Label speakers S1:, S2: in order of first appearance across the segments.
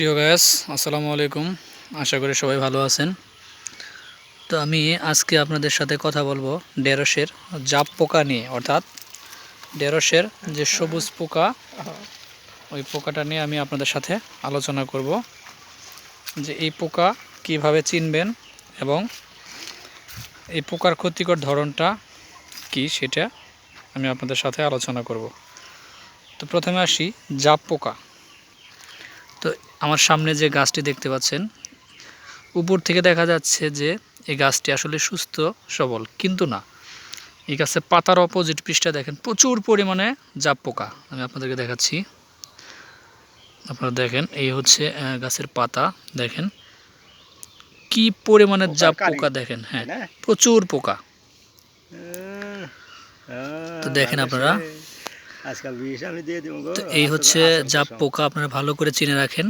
S1: প্রিয় গ্যাস, আসসালামু আলাইকুম। আশা করি সবাই ভালো আছেন। তো আমি আজকে আপনাদের সাথে কথা বলব ঢেঁড়সের জাপ পোকা নিয়ে, অর্থাৎ ঢেঁড়সের যে সবুজ পোকা, ওই পোকাটা নিয়ে আমি আপনাদের সাথে আলোচনা করব। যে এই পোকা কীভাবে চিনবেন এবং এই পোকার ক্ষতিকর ধরনটা কি সেটা আমি আপনাদের সাথে আলোচনা করব। তো প্রথমে আসি জাপ পোকা। আমার সামনে যে গাছটি দেখতে পাচ্ছেন উপর থেকে দেখা যাচ্ছে যে এই গাছটি আসলে সুস্থ সবল কিন্তু না। এই গাছের পাতার অপোজিট পৃষ্ঠা দেখেন প্রচুর পরিমাণে জাপ পোকা। আমি আপনাদেরকে দেখাচ্ছি। আপনারা দেখেন এই হচ্ছে গাছের পাতা। দেখেন কি পরিমাণে জাপ পোকা দেখেন হ্যাঁ প্রচুর পোকা। তো দেখেন আপনারা। এই হচ্ছে জাপ পোকা আপনারা ভালো করে চিনে রাখেন।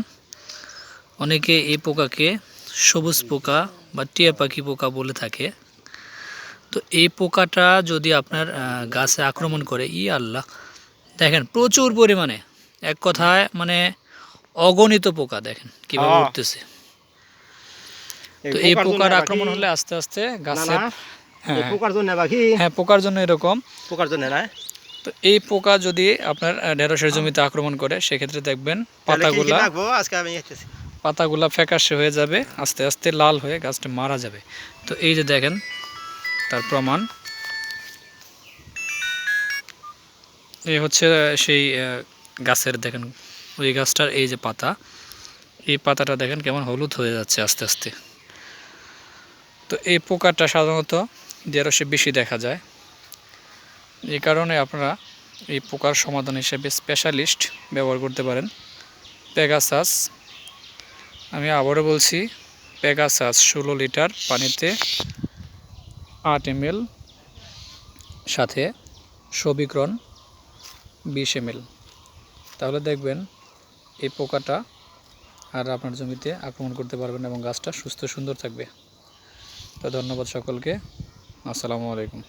S1: অনেকে এই পোকাকে সবুজ পোকা বা টিয়া পাখি পোকা বলে থাকে। তো এই পোকাটা যদি আপনার গাছে আক্রমণ করে ই আল্লাহ। দেখেন প্রচুর পরিমাণে। এক কথায় মানে অগণিত পোকা দেখেন কীভাবে। উঠতেছে। তো এই
S2: পোকার
S1: আক্রমণ হলে আস্তে আস্তে
S2: এই
S1: হ্যাঁ।
S2: পোকার জন্য বাকি
S1: হ্যাঁ পোকার জন্য এরকম।
S2: পোকার জন্য না?
S1: তো এই পোকা যদি আপনার ঢেঁড়সের জমিতে আক্রমণ করে সেক্ষেত্রে দেখবেন পাতাগুলা
S2: আজকে আমি
S1: পাতাগুলা ফ্যাকাশে হয়ে যাবে, আস্তে আস্তে লাল হয়ে গাছটা মারা যাবে। তো এই যে দেখেন, তার প্রমাণ। এই হচ্ছে সেই গাছের দেখেন, ওই গাছটার এই যে পাতা, এই পাতাটা দেখেন কেমন হলুদ হয়ে যাচ্ছে আস্তে আস্তে। তো এই পোকাটা সাধারণত ঢেঁড়সে বেশি দেখা যায়। এই কারণে আপনারা এই পোকার সমাধান হিসেবে স্পেশালিস্ট ব্যবহার করতে পারেন। পেগাসাস আমি আবারও বলছি পেগাসাস ষোলো লিটার পানিতে আট এমএল সাথে সবিক্রণ বিশ এমএল। তাহলে দেখবেন এই পোকাটা আর আপনার জমিতে আক্রমণ করতে পারবেন এবং গাছটা সুস্থ সুন্দর থাকবে। তো ধন্যবাদ সকলকে। আসসালামু আলাইকুম।